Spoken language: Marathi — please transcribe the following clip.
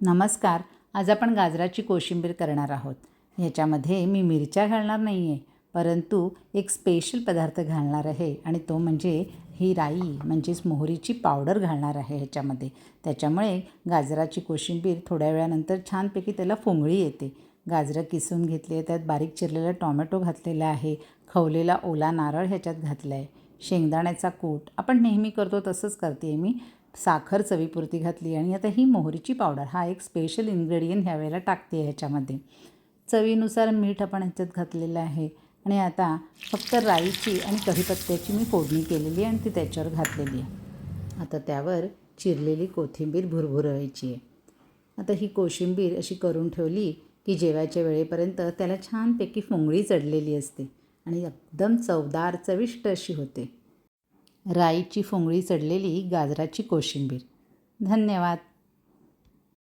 नमस्कार. आज आपण गाजराची कोशिंबीर करणार आहोत. ह्याच्यामध्ये मी मिरच्या घालणार नाही आहे परंतु एक स्पेशल पदार्थ घालणार आहे आणि तो म्हणजे ही राई म्हणजेच मोहरीची पावडर घालणार आहे ह्याच्यामध्ये. त्याच्यामुळे गाजराची कोशिंबीर थोड्या वेळानंतर छानपैकी त्याला फोंगळी येते. गाजरं किसून घेतली आहे त्यात बारीक चिरलेला टॉमॅटो घातलेला आहे खवलेला ओला नारळ ह्याच्यात घातला आहे शेंगदाण्याचा कूट. आपण नेहमी करतो तसंच करते आहे मी. साखर चवीपुरती घातली आणि आता ही मोहरीची पावडर. हा एक स्पेशल इन्ग्रेडियंट ह्या वेळेला टाकते आहे ह्याच्यामध्ये. चवीनुसार मीठ आपण ह्याच्यात घातलेलं आहे. आणि आता फक्त राईची आणि कढीपत्त्याची मी फोडणी केलेली आहे आणि ती त्याच्यावर घातलेली आहे. आता त्यावर चिरलेली कोथिंबीर भुरभुरवायची आहे. आता ही कोशिंबीर अशी करून ठेवली की जेवायच्या वेळेपर्यंत त्याला छानपैकी फोंगळी चढलेली असते आणि एकदम चवदार चविष्ट अशी होते. राईची फोंगळी चढलेली गाजराची कोशिंबीर. धन्यवाद.